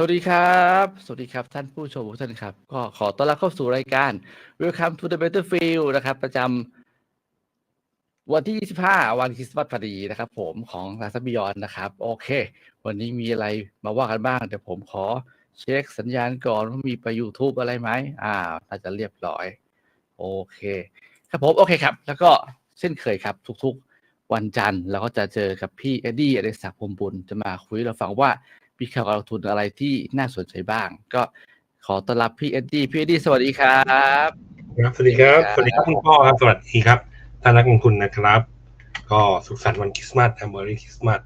สวัสดีครับ สวัสดีครับท่านผู้ชมทุกท่านครับ ก็ขอต้อนรับเข้าสู่รายการ Welcome to the Battlefield นะครับ ประจำวันที่ 25 วันคริสต์มาสพอดีนะครับผมของลาซาบิยอนนะครับ โอเค วันนี้มีอะไรมาว่ากันบ้าง เดี๋ยวผมขอเช็คสัญญาณก่อนว่ามีไป YouTube อะไรไหมอ่าน่าจะเรียบร้อย โอเคครับผมโอเคครับ แล้วก็เช่นเคยครับ ทุกๆ วันจันทร์เราก็จะเจอกับพี่เอ็ดดี้อเดศักดิ์พรมบุญจะมาคุยเราฟังว่า มีข่าวการลงทุนอะไรที่น่าสนใจบ้าง ก็ขอต้อนรับพี่เอ็ดดี้พี่เอ็ดดี้สวัสดีครับครับสวัสดีครับสวัสดีครับคุณพ่อครับสวัสดีครับท่านนักลงทุนนะครับ ก็สุขสันต์วันคริสต์มาสอเมริคริสต์มาส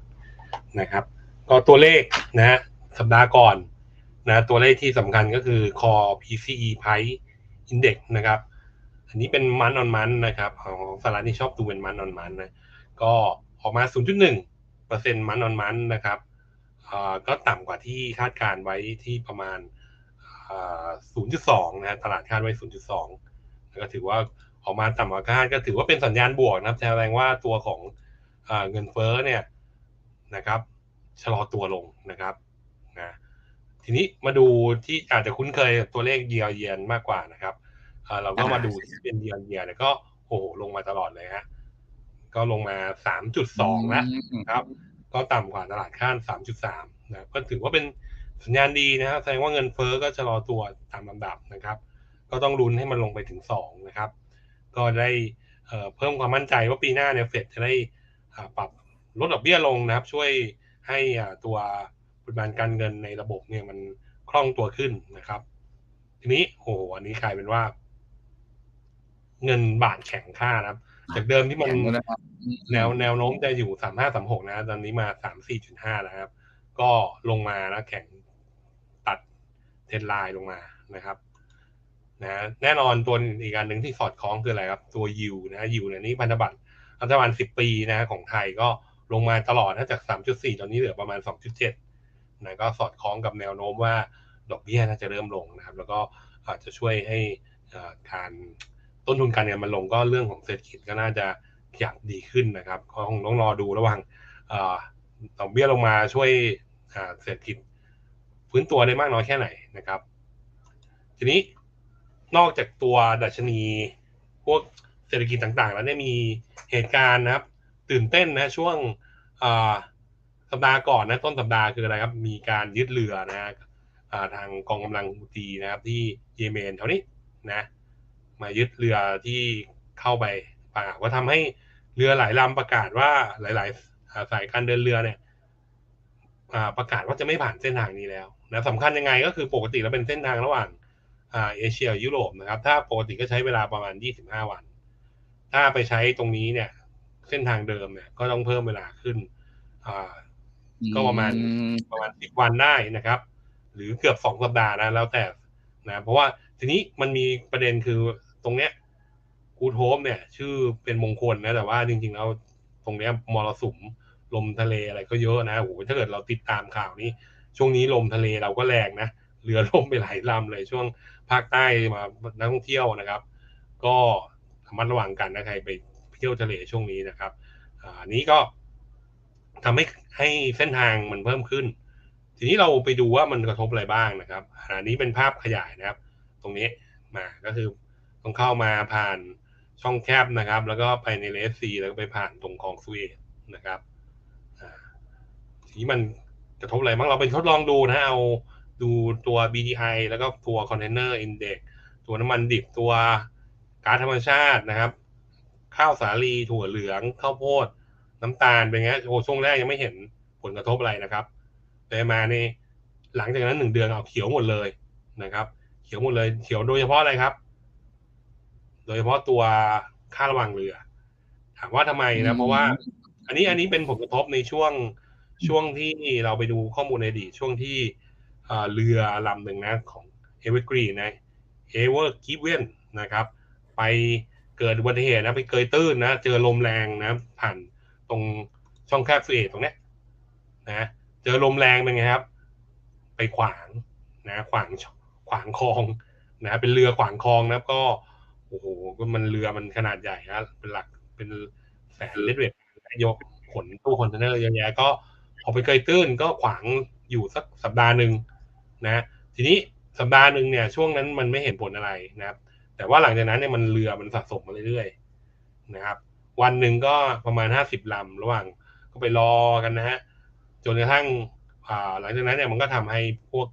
นะครับก็ตัวเลขนะสัปดาห์ก่อนนะตัวเลขที่สำคัญก็คือ Core PCE Price Index นะครับ อันนี้เป็นมันออนมันนะครับของสหรัฐนี่ชอบดูเป็นมันออนมันนะก็ออกมา 0.1เปอร์เซ็นต์มันออนมันนะครับ ก็ต่ำกว่าที่คาดการไว้ที่ประมาณอ่า0.2นะฮะตลาดคาดไว้ 0.2แล้วก็ถือว่าออกมาต่ำกว่าคาดก็ถือว่าเป็นสัญญาณบวกนะครับแสดงว่าตัวของอาเงินเฟ้อเนี่ยนะครับชะลอตัวลงนะครับนะทีนี้มาดูที่อาจจะคุ้นเคยกับตัวเลขเยียร์เยียนมากกว่านะครับอ่าเราก็มาดูที่เป็นเยียร์เยียเนี่ยก็โอ้โหลงมาตลอดเลยฮะก็ลงมา 3.2 แล้วครับ ก็ต่ำกว่าตลาดคาด3.3นะครับก็ถือว่าเป็นสัญญาณดีนะครับแสดงว่าเงินเฟ้อก็ชะลอตัวตามลำดับนะครับ ก็ต้องลุ้นให้มันลงไปถึง2นะครับ ก็ได้เพิ่มความมั่นใจว่าปีหน้าเนี่ยเฟดจะได้ปรับลดดอกเบี้ยลงนะครับ ช่วยให้ตัวปริมาณการเงินในระบบเนี่ยมันคล่องตัวขึ้นนะครับ ทีนี้โอ้โหอันนี้กลายเป็นว่า เงินบาทแข็งค่านะครับ จากเดิมที่มันแข็งแล้วนะครับแนวแนวโน้มจะอยู่สามห้าสามหกนะ ตอนนี้มาสามสี่จุดห้านะครับ ก็ลงมาแล้วแข็งตัดเทรนไลน์ลงมานะครับนะแน่นอนตัวอีกการหนึ่งที่สอดคล้องคืออะไรครับ ตัวยิวนะยิวเนี่ยนี่พันธบัตรรัฐบาลสิบปีนะของไทยก็ลงมาตลอดนะจากสามจุดสี่ตอนนี้เหลือประมาณสองจุดเจ็ดนะก็สอดคล้องกับแนวโน้มว่าดอกเบี้ยน่าจะเริ่มลงนะครับ แล้วก็อาจจะช่วยให้อ่าการ ต้นทุนการเงินมันลงก็เรื่องของเศรษฐกิจก็น่าจะขยับดีขึ้นนะครับก็คงต้องรอดูระหว่างอ่าดอกเบี้ยลงมาช่วยเศรษฐกิจฟื้นตัวได้มากน้อยแค่ไหนนะครับ ทีนี้นอกจากตัวดัชนีพวกเศรษฐกิจต่างๆ แล้วเนี่ยมีเหตุการณ์นะครับ ตื่นเต้นนะช่วงสัปดาห์ก่อนนะต้นสัปดาห์คืออะไรครับ มีการยึดเรือนะอทางกองกำลังฮูตีนะครับ ที่เยเมนแถวนี้นะ มายึดเรือที่เข้าไปป่าว่าทำให้เรือหลายลำประกาศว่าหลายๆอ่าสายการเดินเรือเนี่ยอ่าประกาศว่าจะไม่ผ่านเส้นทางนี้แล้วนะสำคัญยังไงก็คือปกติแล้วเป็นเส้นทางระหว่างอ่าเอเชียกับยุโรปนะครับ ถ้าปกติก็ใช้เวลาประมาณ 25 วัน ถ้าไปใช้ตรงนี้เนี่ย เส้นทางเดิมเนี่ยก็ต้องเพิ่มเวลาขึ้นอ่าก็ประมาณอืมประมาณสิบวันได้นะครับ หรือเกือบสองสัปดาห์นะแล้วแต่ นะเพราะว่าทีนี้มันมีประเด็นคือตรงเนี้ยกูโทมเนี่ย ชื่อเป็นมงคลนะ แต่ว่าจริงๆแล้วตรงเนี้ยมรสุมลมทะเลอะไรก็เยอะนะโอ้โหถ้าเกิดเราติดตามข่าวนี้ ช่วงนี้ลมทะเลเราก็แรงนะเรือล่มไปหลายลำเลยช่วงภาคใต้มานักท่องเที่ยวนะครับ ก็ระมัดระวังกันนะใครไปเที่ยวทะเลช่วงนี้นะครับอ่าอันนี้ก็ทำให้ให้เส้นทางมันเพิ่มขึ้น ทีนี้เราไปดูว่ามันกระทบอะไรบ้างนะครับอันนี้เป็นภาพขยายนะครับ ตรงนี้มาก็คือต้องเข้ามาผ่านช่องแคบนะครับ แล้วก็ไปในเลสซีแล้วก็ไปผ่านตรงคลองสุเอซนะครับทีนี้มันกระทบอะไรบ้างเราไปทดลองดูนะเอาดูตัว BDI แล้วก็ตัว Container Index ตัวน้ำมันดิบตัวก๊าซธรรมชาตินะครับ ข้าวสาลีถั่วเหลืองข้าวโพด น้ำตาลเป็นไงโอ้ช่วงแรกยังไม่เห็นผลกระทบอะไรนะครับ แต่มานี่หลังจากนั้นหนึ่งเดือนเอาเขียวหมดเลยนะครับ เขียวหมดเลย เขียวโดยเฉพาะอะไรครับ โดยเฉพาะตัวค่าระวังเรือ ถามว่าทำไมนะ เพราะว่า อันนี้อันนี้เป็นผลกระทบในช่วงช่วงที่เราไปดูข้อมูลในอดีตช่วงที่เอ่อเรือลำหนึ่งนะของเอเวอร์กรีนะเอเวอร์กิฟเวนนะครับ ไปเกิดอุบัติเหตุนะ ไปเกยตื้นนะ เจอลมแรงนะ ผ่านตรงช่องแคบสุเอตตรงเนี้ยนะ เจอลมแรงเป็นไงครับ ไปขวางนะขวางขวางคลองนะเป็นเรือขวางคลองนะก็โอ้โหก็มันเรือมันขนาดใหญ่นะเป็นหลักเป็นแสนลิตรเวทยกขนตู้คอนเทนเนอร์เยอะแยะก็พอไปเกยตื้นก็ขวางอยู่สักสัปดาห์หนึ่งนะ ทีนี้สัปดาห์หนึ่งเนี่ยช่วงนั้นมันไม่เห็นผลอะไรนะครับ แต่ว่าหลังจากนั้นเนี่ยมันเรือมันสะสมมาเรื่อยๆนะครับ วันหนึ่งก็ประมาณห้าสิบลำระหว่างก็ไปรอกันนะฮะ จนกระทั่งอ่าหลังจากนั้นเนี่ยมันก็ทำให้พวก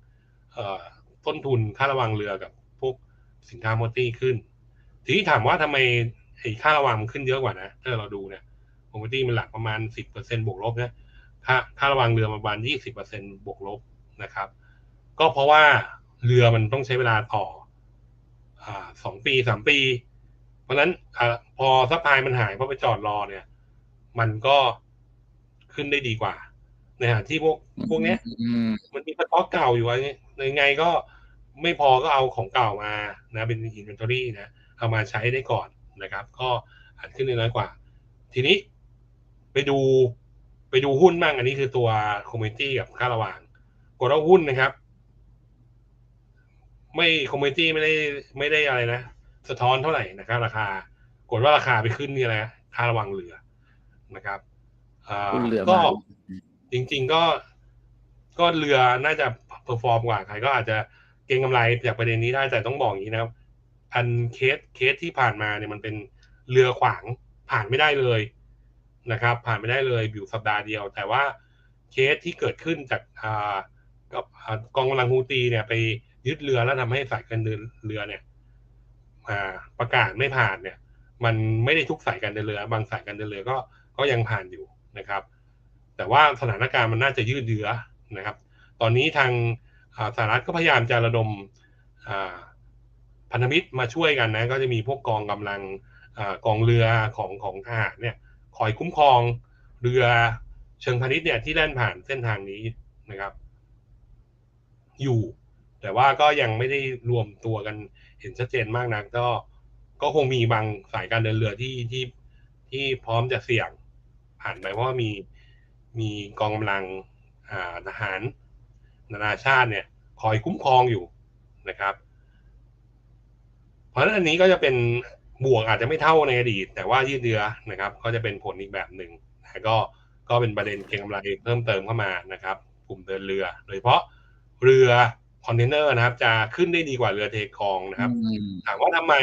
ต้นทุนค่าระวังเรือกับพวกสินค้าโมตี้ขึ้น ทีนี้ถามว่าทำไมไอ้ค่าระวังมันขึ้นเยอะกว่านะ ถ้าเราดูเนี่ยโมตี้มันหลักประมาณสิบเปอร์เซ็นบวกลบนะค่าค่าระวังเรือประมาณยี่สิบเปอร์เซ็นบวกลบนะครับ ก็เพราะว่าเรือมันต้องใช้เวลาต่ออสองปีสามปี เพราะนั้นอพอซัพพลายมันหายเพราะไปจอดรอเนี่ย มันก็ขึ้นได้ดีกว่า ในขณะที่พวกพวกเนี้ยอืมมันมีสต็อกเก่าอยู่อะไรเงี้ยยังไงก็ไม่พอก็เอาของเก่ามานะเป็นอินเวนทอรี่นะเอามาใช้ได้ก่อนนะครับ ก็อาจขึ้นได้น้อยกว่า ทีนี้ไปดูไปดูหุ้นบ้างอันนี้คือตัวคอมมิตี้กับค่าระหว่างกดว่าหุ้นนะครับ ไม่คอมมิตี้ไม่ได้ไม่ได้อะไรนะ สะท้อนเท่าไหร่นะครับ ราคากดว่าราคาไปขึ้นนี่แหละค่าระวังเรือนะครับอ่าหุ้นเรือก็มา จริง ๆ ก็ก็เรือน่าจะเพอร์ฟอร์มกว่าใครก็อาจจะเก็งกำไรจากประเด็นนี้ได้แต่ต้องบอกอย่างนี้นะครับ อันเคสเคสที่ผ่านมาเนี่ยมันเป็นเรือขวางผ่านไม่ได้เลยนะครับ ผ่านไม่ได้เลยอยู่สัปดาห์เดียว แต่ว่าเคสที่เกิดขึ้นจากอ่ากับกองกำลังฮูตีเนี่ยไปยึดเรือแล้วทำให้สายการเดินเรือเนี่ยาประกาศไม่ผ่านเนี่ย มันไม่ได้ทุกสายการเดินเรือ บางสายการเดินเรือก็ก็ยังผ่านอยู่นะครับ แต่ว่าสถานการณ์มันน่าจะยืดเยื้อนะครับ ตอนนี้ทางสหรัฐก็พยายามจะระดมพันธมิตรมาช่วยกันนะก็จะมีพวกกองกำลังอกองเรือของของทหารเนี่ยคอยคุ้มครองเรือเชิงพาณิชย์เนี่ยที่แล่นผ่านเส้นทางนี้นะครับ อยู่ แต่ว่าก็ยังไม่ได้รวมตัวกันเห็นชัดเจนมากนักก็ก็คงมีบางสายการเดินเรือที่ที่ที่พร้อมจะเสี่ยงผ่านไปเพราะว่ามี มีกองกำลังอ่าทหาร นานาชาติเนี่ยคอยคุ้มครองอยู่นะครับ เพราะฉะนั้นอันนี้ก็จะเป็นบวกอาจจะไม่เท่าในอดีต แต่ว่ายืดเยื้อนะครับ ก็จะเป็นผลอีกแบบหนึ่งนะก็ก็เป็นประเด็นเก็งกำไรเพิ่มเติมเข้ามานะครับ กลุ่มเดินเรือ โดยเฉพาะเรือคอนเทนเนอร์นะครับ จะขึ้นได้ดีกว่าเรือเทคองนะครับอืมถามว่าทำไม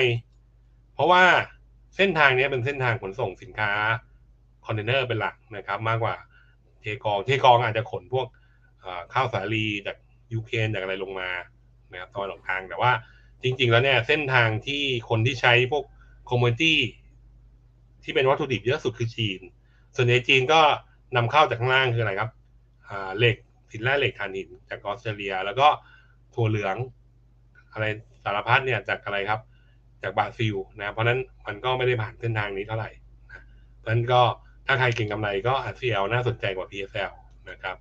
เพราะว่าเส้นทางเนี้ยเป็นเส้นทางขนส่งสินค้าคอนเทนเนอร์เป็นหลักนะครับ มากกว่า เทกองเทกองอาจจะขนพวกข้าวสาลีจากยูเครนจากอะไรลงมานะครับตอนออกทางแต่ว่าจริง ๆ แล้วเนี่ยเส้นทางที่คนที่ใช้พวกคอมมูนิตี้ที่เป็นวัตถุดิบเยอะสุดคือจีน ส่วนใหญ่จีนก็นำเข้าจากข้างล่างคืออะไรครับเหล็กสินแร่เหล็กถ่านหินจากออสเตรเลีย แล้วก็ถั่วเหลือง อะไรสารพัดเนี่ยจากอะไรครับ จากบราซิลนะเพราะนั้นมันก็ไม่ได้ผ่านเส้นทางนี้เท่าไหร่นะเพราะนั้นก็ ถ้าใครเก่งกำไรก็ RCL น่าสนใจกว่า PSL นะครับ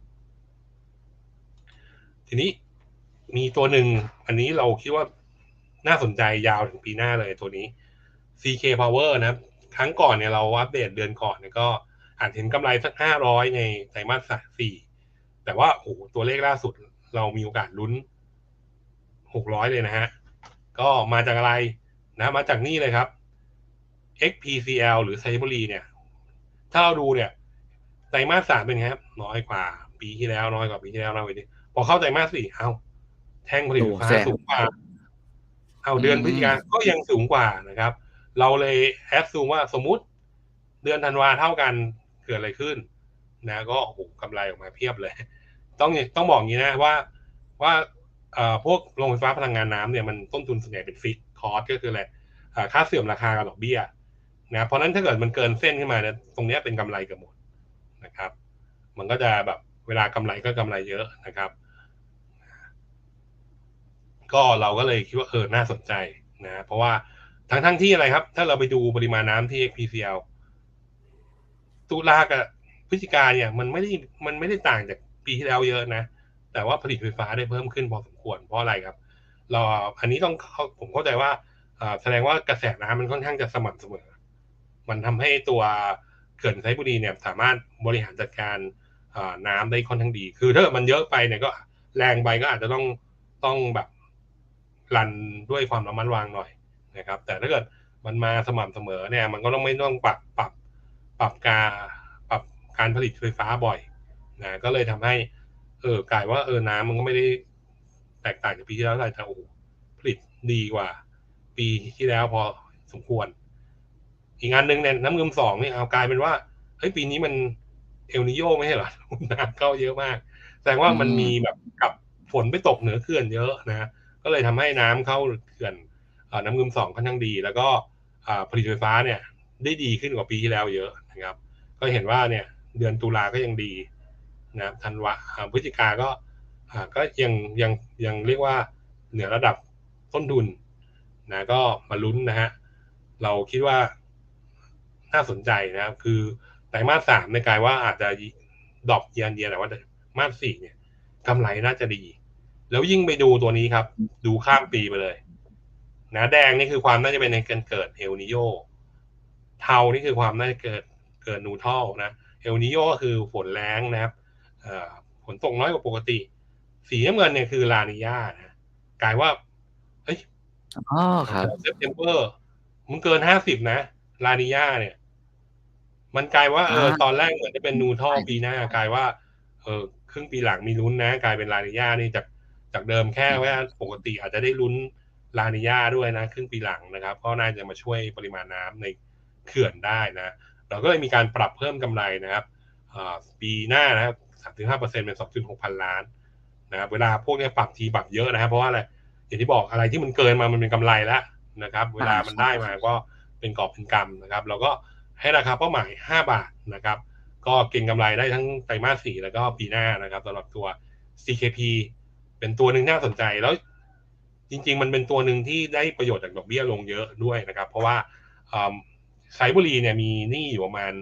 ทีนี้มีตัวหนึ่งอันนี้เราคิดว่าน่าสนใจยาวถึงปีหน้าเลยตัวนี้ CK Power นะครั้งก่อนเนี่ยเราอัปเดตเดือนก่อนเนี่ยก็อาจเห็นกำไรสักห้าร้อยในไตรมาสสี่แต่ว่าโอ้โหตัวเลขล่าสุดเรามีโอกาสลุ้นหกร้อยเลยนะฮะ ก็มาจากอะไรนะ มาจากนี่เลยครับ XPCL หรือไซบุรีเนี่ย ถ้าเราดูเนี่ยไตรมาสสามเป็นไงครับน้อยกว่า ปีที่แล้วน้อยกว่าปีที่แล้วน้อยกว่านี้พอเข้าไตรมาสสี่เอ้าแท่งผลิตไฟฟ้าโอ้แซงสูงกว่า เอาเดือนอืมพฤศจิกาก็ยังสูงกว่านะครับ เราเลยแอดซูมว่าสมมุติ เดือนธันวาเท่ากันเกิดอะไรขึ้น นะ ก็โอ้โหกำไรออกมาเพียบเลย ต้องต้องบอกอย่างนี้นะว่าว่าเอ่อพวกโรงไฟฟ้าพลังงานน้ำเนี่ยมันต้นทุนส่วนใหญ่เป็นฟิกคอร์สก็คืออะไรอ่าค่าเสื่อมราคากับดอกเบี้ย นะเพราะนั้นถ้าเกิดมันเกินเส้นขึ้นมาเนี่ยตรงเนี้ยเป็นกำไรเกับหมดนะครับ มันก็จะแบบเวลากำไรก็กำไรเยอะนะครับ ก็เราก็เลยคิดว่าเออน่าสนใจนะเพราะว่าทั้งทั้งที่อะไรครับ ถ้าเราไปดูปริมาณน้ำที่ XPCL ตุลากับพฤศจิกาเนี่ย มันไม่ได้มันไม่ได้ต่างจากปีที่แล้วเยอะนะ แต่ว่าผลิตไฟฟ้าได้เพิ่มขึ้นพอสมควรเพราะอะไรครับ เราอันนี้ต้องเขาผมเข้าใจว่าอ่าแสดงว่ากระแสน้ำมันค่อนข้างจะสม่ำเสมอ มันทำให้ตัวเขื่อนไซบุรีเนี่ยสามารถบริหารจัดการน้ำได้ค่อนข้างดี คือถ้ามันเยอะไปเนี่ยก็แรงไปก็อาจจะต้องต้องแบบรันด้วยความระมัดระวังหน่อยนะครับ แต่ถ้าเกิดมันมาสม่ำเสมอเนี่ย มันก็ต้องไม่ต้องปรับปรับปรับการปรับการผลิตไฟฟ้าบ่อยนะก็เลยทำให้ เออกลายว่าเออน้ำมันก็ไม่ได้แตกต่างจากปีที่แล้วเท่าไรแต่โอ้ผลิตดีกว่า ปีที่แล้วพอสมควร อีกงานหนึ่งเนี่ยน้ำเงิมสองนี่เอากลายเป็นว่าเฮ้ยปีนี้มันเอลนิโยไม่ใช่เหรอน้ำเข้าเยอะมาก แสดงว่ามันมีแบบกับฝนไปตกเหนือเขื่อนเยอะนะก็เลยทำให้น้ำเข้าเขื่อนอน้ำเงิมสองค่อนข้างดี แล้วก็ผลิตไฟฟ้าเนี่ยได้ดีขึ้นกว่าปีที่แล้วเยอะนะครับ ก็เห็นว่าเนี่ยเดือนตุลาก็ยังดีนะครับธันวาพฤศจิกาก็ก็ยังยังยังเรียกว่าเหนือระดับต้นทุนนะก็มาลุ้นนะฮะเราคิดว่า น่าสนใจนะครับ คือไตรมาสสามในยกลายว่าอาจจะดรอปเยียนเยียแต่ว่าไตรมาสสี่เนี่ยกำไรน่าจะดี แล้วยิ่งไปดูตัวนี้ครับ ดูข้ามปีไปเลยนะแดงนี่คือความน่าจะเป็นในการเกิดเอลนิโยเทานี่คือความน่าจะเกิดเกิดนูทรัลนะเอลนิโยก็คือฝนแรงนะครับเอ่อฝนตกน้อยกว่าปกติ สีน้ำเงินเนี่ยคือลานิยานะกลายว่าเฮ้ยอ๋อครับเซปเทมเบอร์มันเกินห้าสิบนะ ลานิยาเนี่ย มันกลายว่าเอออ่าตอนแรกเหมือนจะเป็นนูทรัลปีหน้ากลายว่า เออครึ่งปีหลังมีลุ้นนะ กลายเป็นลานิยานี่จากจากเดิมแค่ว่าปกติอาจจะได้ลุ้นลานิยาด้วยนะ ครึ่งปีหลังนะครับก็น่าจะมาช่วยปริมาณน้ำในเขื่อนได้นะ เราก็เลยมีการปรับเพิ่มกำไรนะครับอ่าปีหน้านะครับสามถึงห้าเปอร์เซ็นเป็นสองจุดหกพันล้านนะครับเวลาพวกเนี้ยปรับทีปรับเยอะนะครับ เพราะว่าอะไรอย่างที่บอกอะไรที่มันเกินมามันเป็นกำไรแล้วนะครับ เวลามันได้มาก็ เป็นกอบเป็นกำนะครับเราก็ให้ราคาเป้าหมาย 5 บาทนะครับ ก็เก็งกำไรได้ทั้งไตรมาสสี่แล้วก็ปีหน้านะครับสำหรับตัว CKP เป็นตัวหนึ่งน่าสนใจแล้วจริง ๆ มันเป็นตัวหนึ่งที่ได้ประโยชน์จากดอกเบี้ยลงเยอะด้วยนะครับ เพราะว่าอืมไซบุรีเนี่ยมีหนี้อยู่ประมาณ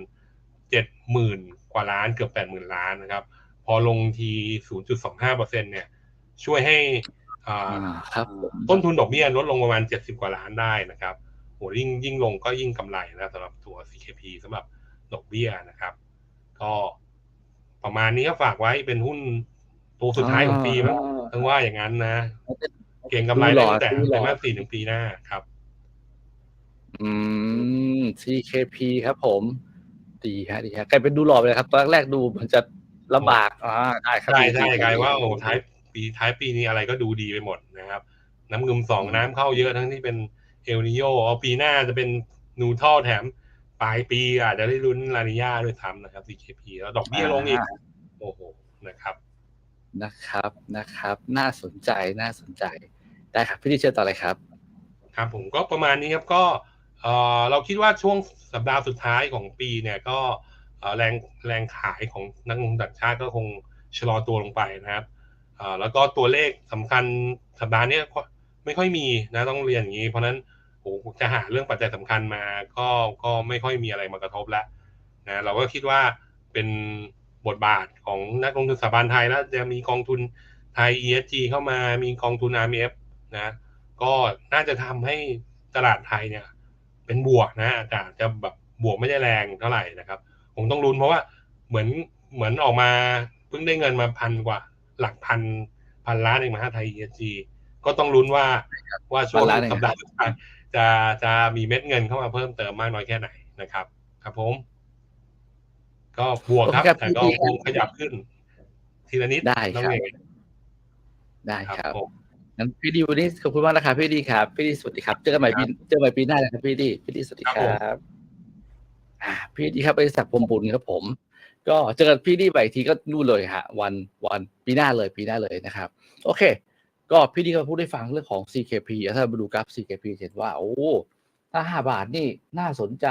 เจ็ดหมื่นกว่าล้านเกือบแปดหมื่นล้านนะครับ พอลงที0.25เปอร์เซ็นเนี่ยช่วยให้อ่าอ่าครับผมต้นทุนดอกเบี้ยลดลงประมาณ70กว่าล้านได้นะครับ โหยิ่งยิ่งลงก็ยิ่งกำไรนะสำหรับตัว CKP สำหรับดอกเบี้ยนะครับ ก็ประมาณนี้ก็ฝากไว้เป็นหุ้นตัวสุดท้ายของปีมั้งต้องว่าอย่างนั้นนะ เก่งกำไรได้ตั้งแต่ดูหล่อไตรมาสสี่ถึงปีหน้าครับ อืม CKP ครับผม ดีฮะดีฮะกลายเป็นดูหล่อไปเลยครับ ตอนแรกๆดูมันจะลำบากอ่าได้ครับใช่ดีใช่ดีกลายว่าดีโอ้ท้ายปีท้ายปีนี้อะไรก็ดูดีไปหมดนะครับ น้ำเงิมสองน้ำเข้าเยอะทั้งที่เป็น เอลนิโยเอาปีหน้าจะเป็นนูทรัลแถม ปลายปีอาจจะได้ลุ้นลานิยาด้วยซ้ำนะครับ CKP แล้วดอกเบี้ยลงอีก โอ้โหนะครับนะครับนะครับ น่าสนใจน่าสนใจได้ครับพี่ดิเชิญต่อเลยครับ ครับผมก็ประมาณนี้ครับก็เออเราคิดว่าช่วงสัปดาห์สุดท้ายของปีเนี่ยก็เอ่อแรงแรงขายของนักลงทุนต่างชาติก็คงชะลอตัวลงไปนะครับเอ่อแล้วก็ตัวเลขสำคัญสัปดาห์เนี้ยไม่ค่อยมีนะต้องเรียนอย่างนี้ เพราะฉะนั้น โอ้โหจะหาเรื่องปัจจัยสำคัญมาก็ก็ไม่ค่อยมีอะไรมากระทบแล้วนะเราก็คิดว่าเป็นบทบาทของนักลงทุนสถาบันไทยแล้วจะมีกองทุนไทย ESG เข้ามามีกองทุน RMF นะก็น่าจะทำให้ตลาดไทยเนี่ยเป็นบวกนะแต่อาจจะแบบบวกไม่ได้แรงเท่าไหร่นะครับผมต้องลุ้นเพราะว่าเหมือนเหมือนออกมาเพิ่งได้เงินมาพันกว่า หลักพันพันล้านเองมาไทย ESG ก็ต้องลุ้นว่าว่าช่วงพันล้านเองสัปดาห์สุดท้าย จะจะมีเม็ดเงินเข้ามาเพิ่มเติมมากน้อยแค่ไหนนะครับ ครับผม ก็บวกครับโอเคครับแต่ก็คงขยับขึ้น ทีละนิดได้ครับน้องเอกได้คครัรับบผมงั้นพี่ดีวันนี้ขอบคุณมากนะครับพี่ดีครับ พี่ดีสวัสดีครับ เจอกันใหม่ปีเจอกันใหม่ปีหน้านะครับพี่ดีพี่ดีสวัสดีคครัรับบผมอ่าพี่ดีครับบริษัทพรหมบุญครับผม ก็เจอกันพี่ดีใหม่อีกทีก็นู่นเลยฮะ วันวันปีหน้าเลยปีหน้าเลยนะครับ โอเค ก็พี่ดีก็พูดได้ฟังเรื่องของ CKP อะถ้ามาดูกราฟ CKP เห็นว่า โอ้ ถ้าห้าบาทนี่น่าสนใจ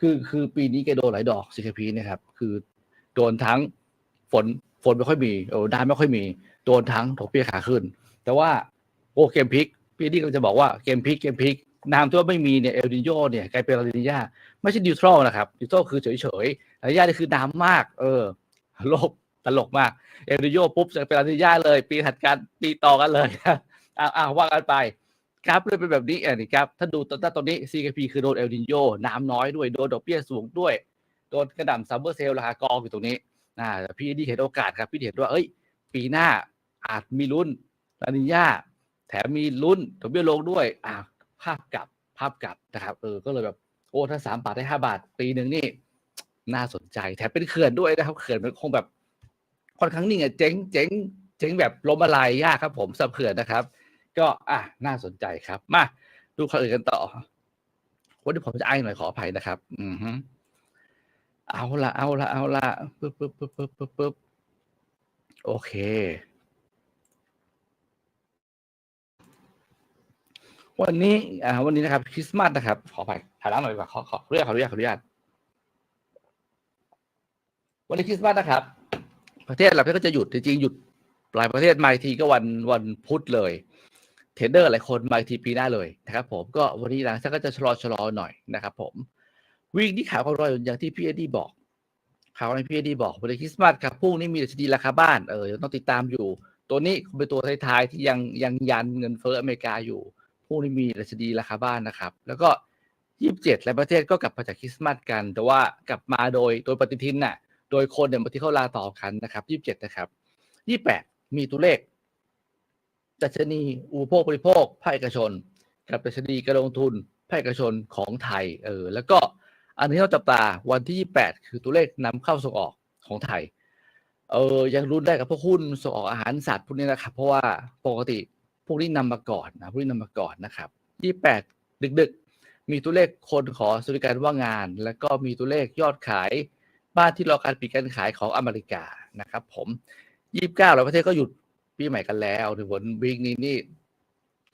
คือคือปีนี้แกโดนหลายดอก CKP นะครับ คือโดนทั้งฝนฝนไม่ค่อยมีโอ้น้ำไม่ค่อยมี โดนทั้งถกเปียขาขึ้น แต่ว่าโอ้เกมพลิก พี่ดีก็จะบอกว่าเกมพลิกเกมพลิกน้ำที่ว่าไม่มีเนี่ยเอลนิโยเนี่ยกลายเป็นลานิญาไม่ใช่ดิวทรัลนะครับดิวทรัลคือเฉยๆลานิญานี่คือน้ำมาก เออโลก ตลกมาก เอลนิโยปุ๊บจะเป็นลานิญาเลย ปีถัดกันปีต่อกันเลยอ้าวอ้าวว่ากันไปกราฟเลยเป็นแบบนี้อะนี่ครับถ้าดูตอนตอนนี้ CKP คือโดนเอลนิโยน้ำน้อยด้วย โดนดอกเบี้ยสูงด้วย โดนกระหน่ำซัมเมอร์เซลราคากองอยู่ตรงนี้อ่าแต่พี่ดีเห็นโอกาสครับ พี่เห็นว่าเอ้ย ปีหน้าอาจมีลุ้นลานิญาแถมมีลุ้นดอกเบี้ยลงด้วยอ่าภาพกลับภาพกลับนะครับเออก็เลยแบบโอ้ถ้าสามบาทได้ห้าบาท ปีหนึ่งนี่น่าสนใจแถมเป็นเขื่อนด้วยนะครับเขื่อนมันคงแบบ ค่อนข้างนิ่งอะเจ๊งเจ๊งเจ๊งแบบล้มละลายากครับผมสะเขื่อนนะครับ ก็อะน่าสนใจครับ มาดูคนอื่นกันต่อวันนี้ผมจะอ้างหน่อยขออภัยนะครับ อือฮึเอาละเอาละเอาละปึ๊บปึ๊บปึ๊บปึ๊บปึ๊บปึ๊บโอเค วันนี้อ่าวันนี้นะครับคริสต์มาสนะครับ ขออภัยถ่ายร้านหน่อยดีกว่าขอขอขออนุญาตขออนุญาตขออนุญาตวันนี้คริสต์มาสนะครับ ประเทศเราก็จะหยุดจริงๆหยุดหลายประเทศมาทีก็วันวันพุธเลยเทรดเดอร์หลายคนมาทีปีหน้าเลยนะครับผมก็วันนี้หลังจากก็จะชะลอชะลอหน่อยนะครับผมวิ่งที่ข่าวความรอยอย่างที่พี่เอ็ดดี้บอกข่าวในพี่เอ็ดดี้บอกวันคริสต์มาสครับพรุ่งนี้มีดัชนีราคาบ้านเออต้องติดตามอยู่ ตัวนี้เป็นตัวท้ายๆที่ยังยังยันเงินเฟ้ออเมริกาอยู่พรุ่งนี้มีดัชนีราคาบ้านนะครับ แล้วก็ยี่สิบเจ็ดหลายประเทศก็กลับมาจากคริสต์มาสกัน แต่ว่ากลับมาโดยโดยปฏิทินน่ะ โดยคนเนี่ยบางทีเขาลาต่อกันนะครับยี่สิบเจ็ดนะครับยี่แปดมีตัวเลขดัชนีอุปโภคบริโภคภาคเอกชน กับดัชนีการลงทุนภาคเอกชนของไทยเออแล้วก็อันนี้เราจับตาวันที่ 28 คือตัวเลขนำเข้าส่งออกของไทย เออยังรุ้นได้กับพวกหุ้นส่งออกอาหารสัตว์พวกนี้นะครับ เพราะว่าปกติพวกนี้นำมาก่อนนะพวกนี้นำมาก่อนนะครับ 28 ดึก ๆ มีตัวเลขคนขอสวัสดิการว่างงาน แล้วก็มีตัวเลขยอดขาย บ้านที่รอการปิดการขายของอเมริกานะครับผม29หลายประเทศก็หยุดปีใหม่กันแล้วถึงผลวีคนี้นี่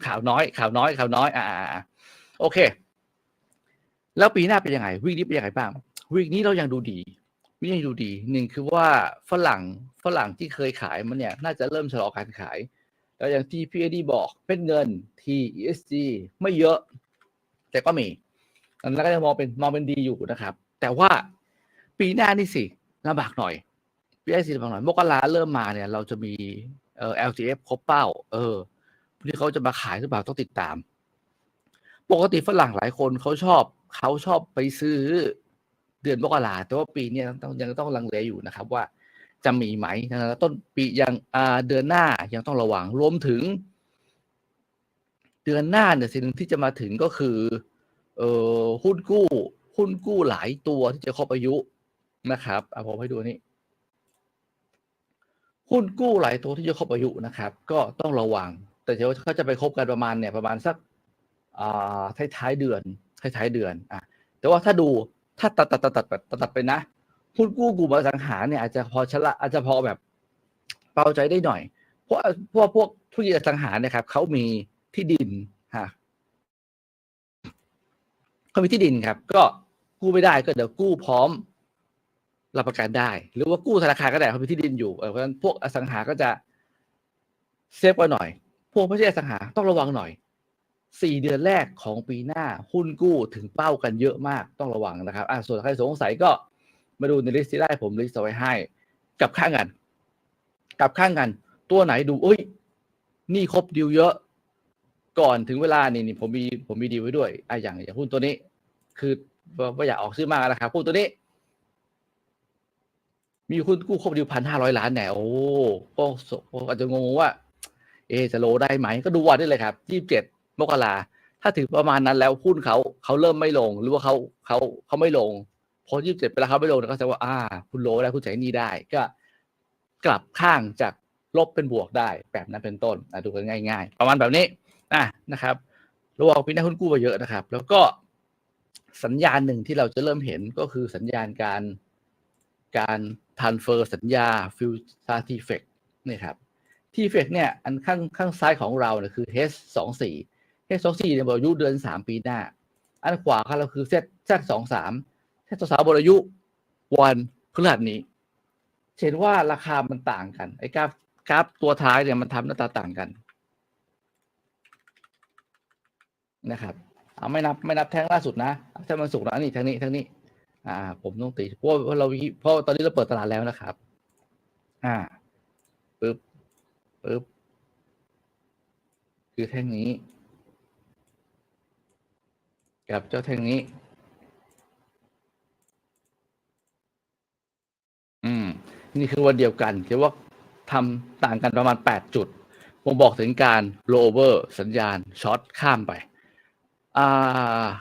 ข่าวน้อย ข่าวน้อย ข่าวน้อย อ่าโอเค แล้วปีหน้าเป็นยังไงวีคนี้เป็นยังไงบ้างวีคนี้เรายังดูดีวีคนี้ยังดูดีหนึ่งคือว่าฝรั่งฝรั่งที่เคยขายมันเนี่ย น่าจะเริ่มชะลอการขาย แล้วอย่างที่พี่เอดีบอกเป็นเงิน TESG ไม่เยอะ แต่ก็มีอันนั้นก็จะมองเป็นมองเป็นดีอยู่นะครับ แต่ว่า ปีหน้านี่สิลำบากหน่อยปีหน้าสิลำบากหน่อยมกราเริ่มมาเนี่ย เราจะมีเอ่อ LTF ครบเป้า เออที่เขาจะมาขายหรือเปล่าต้องติดตาม ปกติฝรั่งหลายคนเขาชอบเขาชอบไปซื้อเดือนมกราแต่ว่าปีนี้ยต้องยังต้องลังเลอยู่นะครับว่าจะมีไหมนะต้นปียังอ่าเดือนหน้ายังต้องระวังรวมถึง เดือนหน้าเนี่ยสิ่งหนึ่งที่จะมาถึงก็คือ เอ่อหุ้นกู้ หุ้นกู้หลายตัวที่จะครบอายุ นะครับเอาผมให้ดูนี่หุ้นกู้หลายตัวที่จะครบอายุนะครับ ก็ต้องระวัง แต่เดี๋ยวเขาจะไปครบกันประมาณเนี่ยประมาณสักอ่าท้ายเดือนท้ายๆเดือนอะแต่ว่าถ้าดูถ้าตัดตัดตัดตัดตัดตัดไปนะหุ้นกู้กลุ่มอสังหาเนี่ยอาจจะพอชะละอาจจะพอแบบเบาใจได้หน่อย เพราะเพราะพวกธุรกิจอสังหาเนี่ยครับเขามีที่ดินฮะเขามีที่ดินครับ ก็กู้ไม่ได้ก็เดี๋ยวกู้พร้อม รับประกันได้ หรือว่ากู้ธนาคารก็ได้เขามีที่ดินอยู่เพราะฉะนั้นพวกอสังหาก็จะเซฟไว้หน่อย พวกไม่ใช่อสังหาต้องระวังหน่อยสี่เดือนแรกของปีหน้าหุ้นกู้ถึงเป้ากันเยอะมากต้องระวังนะครับอะส่วนใครสงสัยก็มาดูในลิสต์ที่ได้ผมลิสต์เอาไว้ให้ กับข้างกัน กับข้างกัน ตัวไหนดูเอ้ยนี่ครบดีลเยอะ ก่อนถึงเวลานี่นี่ผมมีผมมีดีลไว้ด้วยอะอย่างอย่างหุ้นตัวนี้ คือว่าอยากออกซื้อมากนะครับหุ้นตัวนี้ มีหุ้นกู้ครบดีลพันห้าร้อยล้านแน่โอ้ก็อาจจะงงว่า เอจะโลได้ไหมก็ดูวันได้เลยครับยี่สิบเจ็ดมกราถ้าถึงประมาณนั้นแล้วหุ้นเขาเขาเริ่มไม่ลง หรือว่าเขาเขาเขาไม่ลงพอยี่สิบเจ็ดไปแล้วเขาไม่ลงก็แสดงว่าอ่า คุณโลได้คุณใช้นี่ได้ ก็กลับข้างจากลบเป็นบวกได้แบบนั้นเป็นต้นอะดูกันง่าย ๆ ประมาณแบบนี้อะนะครับระวังปีหน้าหุ้นกู้ไปเยอะนะครับ แล้วก็สัญญาณหนึ่งที่เราจะเริ่มเห็นก็คือสัญญาณการ การทานเฟอร์สัญญาฟิวซาทีเฟกนี่ครับทีเฟกเนี่ยอันข้างข้างซ้ายของเราเนี่ยคือ H สองสี่ H สองสี่เนี่ยหมดอายุเดือนสามปีหน้า อันขวาของเราคือ Z Z สองสาม Z สองสามหมดอายุวันพฤหัสนี้เห็นว่าราคามันต่างกันไอ้กราฟกราฟตัวท้ายเนี่ยมันทำหน้าตาต่างกันนะครับเอาไม่นับไม่นับแท่งล่าสุดนะแท่งมันสุกนะนี่แท่งนี้แท่งนี้ อ่า ผมต้องตีเพราะว่าเราเพราะตอนนี้เราเปิดตลาดแล้วนะครับ อ่าปึ๊บปึ๊บคือแท่งนี้ กับเจ้าแท่งนี้ อืม นี่คือวันเดียวกันแต่ว่าทำต่างกันประมาณ 8 จุดผมบอกถึงการโลเวอร์สัญญาณช็อตข้ามไป อ่า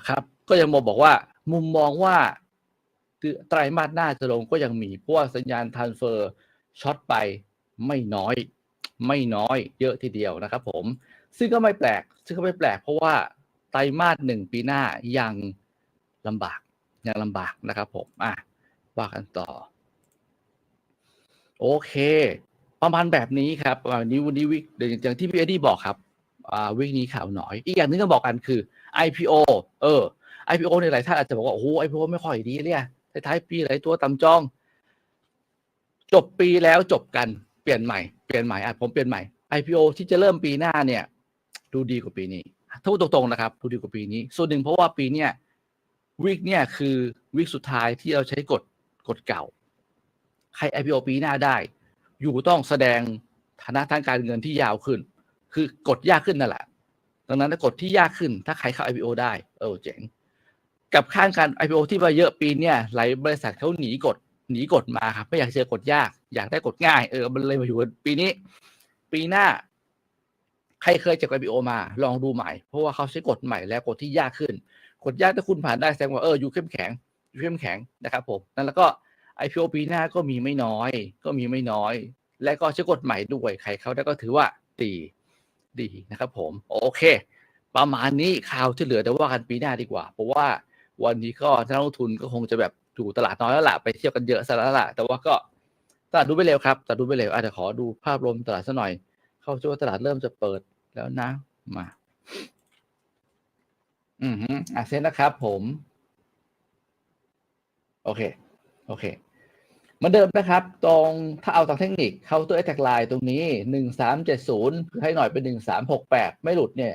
ครับ ก็ยังมองบอกว่า มุมมองว่า ไตรมาสหน้าจะลงก็ยังมีเพราะว่าสัญญาณทรานเฟอร์ช็อตไปไม่น้อย ไม่น้อย เยอะทีเดียวนะครับผม ซึ่งก็ไม่แปลก ซึ่งก็ไม่แปลก เพราะว่าไตรมาสหนึ่งปีหน้ายังลำบากยังลำบากนะครับผมอะว่ากันต่อ โอเค ประมาณแบบนี้ครับวันนี้วันนี้วิกอย่างที่พี่เอ็ดดี้บอกครับอ่าวิกนี้ข่าวหน่อย อีกอย่างหนึงก็บอกกันคือ IPO เออ IPO ในหลายท่านอาจจะบอกว่า โอ้โห IPO ไม่ค่อยดีเลยอะ ท้ายปีหลายตัวต่ำจอง จบปีแล้วจบกันเปลี่ยนใหม่เปลี่ยนใหม่อะผมเปลี่ยนใหม่ IPO ที่จะเริ่มปีหน้าเนี่ย ดูดีกว่าปีนี้ถ้าพูดตรงๆนะครับดูดีกว่าปีนี้ ส่วนหนึ่งเพราะว่าปีเนี้ยวิกเนี่ยคือวิกสุดท้ายที่เราใช้กฎกฎเก่า ใคร IPO ปีหน้าได้ อยู่ต้องแสดงฐานะทางการเงินที่ยาวขึ้น คือกฎยากขึ้นนั่นแหละดังนั้นถ้ากฎที่ยากขึ้น ถ้าใครเข้า IPO ได้ เออเจ๋ง กับข้างการ IPO ที่มาเยอะปีเนี่ยหลายบริษัทเขาหนีกฎหนีกฎมาครับไม่อยากเจอกฎยาก อยากได้กฎง่ายเออมันเลยมาอยู่ปีนี้ ปีหน้า ใครเคยจาก IPO มา ลองดูใหม่ เพราะว่าเขาใช้กฎใหม่แล้วกฎที่ยากขึ้นกฎยากถ้าคุณผ่านได้แสดงว่าเอออยู่เข้มแข็งอยู่เข้มแข็งนะครับผมนั่นแล้วก็ IPO ปีหน้าก็มีไม่น้อย ก็มีไม่น้อย และก็ใช้กฎใหม่ด้วยใครเขาได้ก็ถือว่าดีดีนะครับ ผม โอเค ประมาณนี้ข่าวที่เหลือแต่ว่ากันปีหน้าดีกว่า เพราะว่า วันนี้ก็นักลงทุนก็คงจะแบบอยู่ตลาดน้อยแล้วล่ะไปเที่ยวกันเยอะซะแล้วล่ะแต่ว่าก็ตลาดดูไปเร็วครับตลาดดูไปเร็วอาจจะขอดูภาพรวมตลาดสักหน่อย เข้าใจว่าตลาดเริ่มจะเปิดแล้วนะมา อือฮึอะเซ็นนะครับ ผม โอเค โอเคเหมือนเดิมนะครับ ตรงถ้าเอาตามเทคนิคเข้าตัวแอ t แทกไลน์ตรงนี้หนึ่งสามเจ็ดศูนย์ให้หน่อยเป็นหนึ่งสามหกแปดไม่หลุดเนี่ย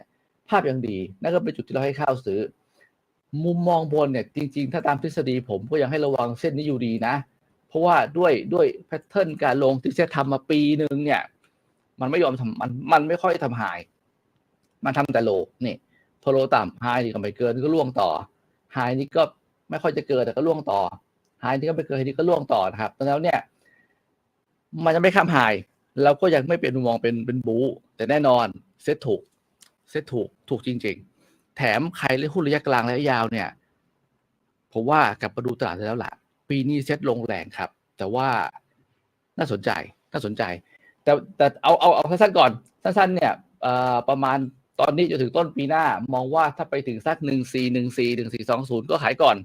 ภาพยังดี นั่นก็เป็นจุดที่เราให้เข้าซื้อ มุมมองบนเนี่ยจริง ๆ ถ้าตามทฤษฎีผมก็ยังให้ระวังเส้นนี้อยู่ดีนะ เพราะว่าด้วยด้วยแพทเทิร์นการลงที่เซตทำมาปีหนึ่งเนี่ย มันไม่ยอมทำมันมันไม่ค่อยทำหาย มันทำแต่โลนี่พอโลต่ำไฮนี่ก็ไม่เกินก็ล่วงต่อไฮนี่ก็ไม่ค่อยจะเกินแต่ก็ล่วงต่อไฮนี่ก็ไม่เกินไฮนี่ก็ล่วงต่อนะครับแล้วเนี่ย มันจะไม่ข้ามไฮเราก็ยังไม่เป็นมุมมองเป็นเป็นบูแต่แน่นอนเซตถูกเซตถูกถูกจริง ๆ แถมใครเล่นหุ้นระยะกลางระยะยาวเนี่ยผมว่ากลับมาดูตลาดได้แล้วล่ะ ปีนี้เซตลงแรงครับ แต่ว่าน่าสนใจน่าสนใจ แต่แต่เอาเอาเอาสั้นๆก่อนสั้นๆเนี่ยประมาณตอนนี้จนถึงต้นปีหน้ามองว่าถ้าไปถึงสักหนึ่งสี่หนึ่งสี่หนึ่งสี่สองศูนย์ก็ขายก่อน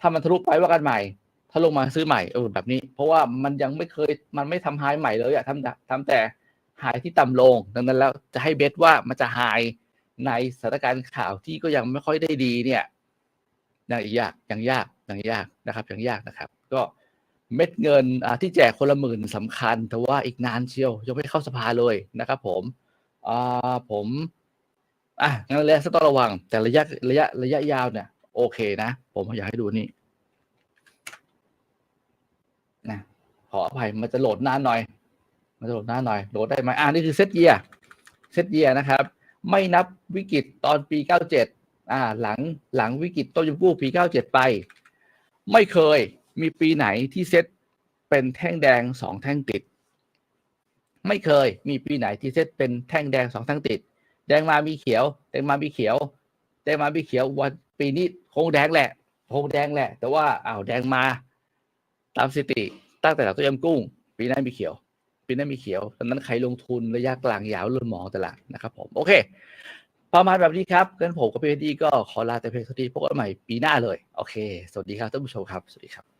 ถ้ามันทะลุไปว่ากันใหม่ ถ้าลงมาซื้อใหม่เออแบบนี้ เพราะว่ามันยังไม่เคยมันไม่ทำไฮใหม่เลยอะทำทำแต่ไฮที่ต่ำลง ดังนั้นแล้วจะให้เบสว่ามันจะไฮ ในสถานการณ์ข่าวที่ก็ยังไม่ค่อยได้ดีเนี่ยยังยากยังยากยังยากนะครับยังยากนะครับ ก็เม็ดเงินที่แจกคนละหมื่นสำคัญ แต่ว่าอีกนานเชียวยังไม่เข้าสภาเลยนะครับ ผมอ่าผมอะงั้นระยะสต้องระวัง แต่ระยะระยะระยะยาวเนี่ย โอเคนะ ผมอยากให้ดูนี่นะขออภัยมันจะโหลดนานหน่อย มันจะโหลดนานหน่อยโหลดได้ไหมอ่านี่คือเซตเยียเซตเยียนะครับ ไม่นับวิกฤตตอนปี 97อ่าหลังหลังวิกฤตต้มยำกุ้ปี 97 ไป ไม่เคยมีปีไหนที่เซตเป็นแท่งแดงสองแท่งติด ไม่เคยมีปีไหนที่เซตเป็นแท่งแดงสองแท่งติด แดงมามีเขียว แดงมามีเขียว แดงมามีเขียววันปีนี้คงแดงแหละคงแดงแหละ แต่ว่าอ้าวแดงมาตามสติตั้งแต่หลังต้มยำกุ้ง ปีนั้นมีเขียว ปีนั้นมีเขียวดังนั้นใครลงทุนระยะกลางยาวเริ่มมองตลาดนะครับผมโอเค ประมาณแบบนี้ครับงั้นผมกับพี่ดีก็ขอลาแต่เพียงเท่านี้พบกันใหม่ปีหน้าเลย โอเค สวัสดีครับท่านผู้ชมครับ สวัสดีครับ